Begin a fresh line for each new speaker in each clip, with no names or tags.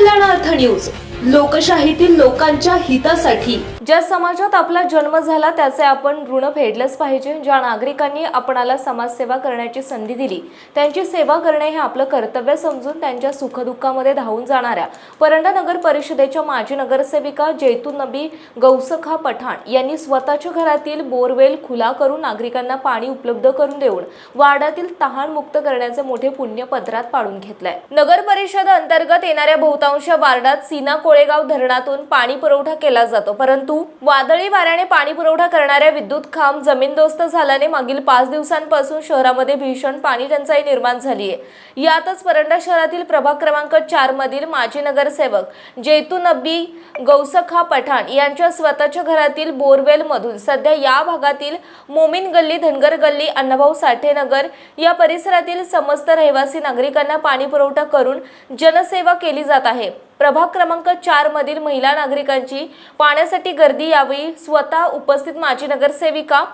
कल्याणार्थ news. लोकशाहीतील लोकांच्या हितासाठी.
ज्या समाजात आपला जन्म झाला त्याचे आपण ऋण फेडलंच पाहिजे. ज्या नागरिकांनी आपणाला समाजसेवा करण्याची संधी दिली त्यांची सेवा करणे हे आपलं कर्तव्य समजून त्यांच्या सुखदुःखामध्ये धावून जाणाऱ्या परंडा नगर परिषदेच्या माजी नगरसेविका जैतू नबी गौसखा पठाण यांनी स्वतःच्या घरातील बोरवेल खुला करून नागरिकांना पाणी उपलब्ध करून देऊन वार्डातील तहान मुक्त करण्याचे मोठे पुण्य पदरात पाडून घेतलंय. नगर परिषद अंतर्गत येणाऱ्या बहुतांश वार्डात सीना कोळेगाव धरणातून पाणी पुरवठा केला जातो. परंतु वादळी वाऱ्याने पाणी पुरवठा करणाऱ्या विद्युत खांब जमीनदोस्त झाल्याने मागील पाच दिवसांपासून शहरामध्ये भीषण पाणी टंचाई निर्माण झाली आहे यातच परंडा शहरातील प्रभाग क्रमांक चार मधील माजी नगरसेवक जैतून नबी गौसखा पठाण यांच्या स्वतःच्या घरातील बोरवेलमधून सध्या या भागातील मोमीन गल्ली धनगर गल्ली अण्णाभाऊ साठे नगर या परिसरातील समस्त रहिवासी नागरिकांना पाणी पुरवठा करून जनसेवा केली जात आहे. प्रभाग क्रमांक चार मधील महिला नागरिकांची पाण्यासाठी गर्दी यावेळी स्वतः उपस्थित माजी नगरसेविका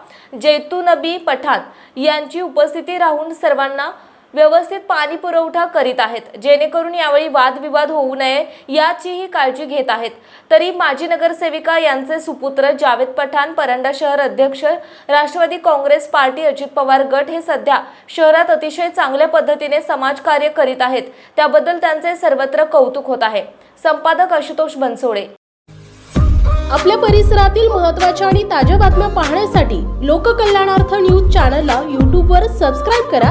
जैतूनबी पठाण यांची उपस्थिती राहून सर्वांना व्यवस्थित पाणी पुरवठा करीत आहेत. जेणेकरून यावेळी वादविवाद होऊ नये याचीही काळजी घेत आहेत. तरी माजी नगरसेविका यांचे सुपुत्र जावेद पठाण परंडा शहर अध्यक्ष राष्ट्रवादी काँग्रेस पार्टी अजित पवार गट हे सध्या शहरात अतिशय चांगल्या पद्धतीने समाजकार्य करीत आहेत. त्याबद्दल त्यांचे सर्वत्र कौतुक होत आहे. संपादक आशुतोष बनसोडे.
आपल्या परिसरातील महत्त्वाच्या आणि ताज्या बातम्या पाहण्यासाठी लोककल्याणार्थ न्यूज चॅनलला यूट्यूबवर सबस्क्राईब करा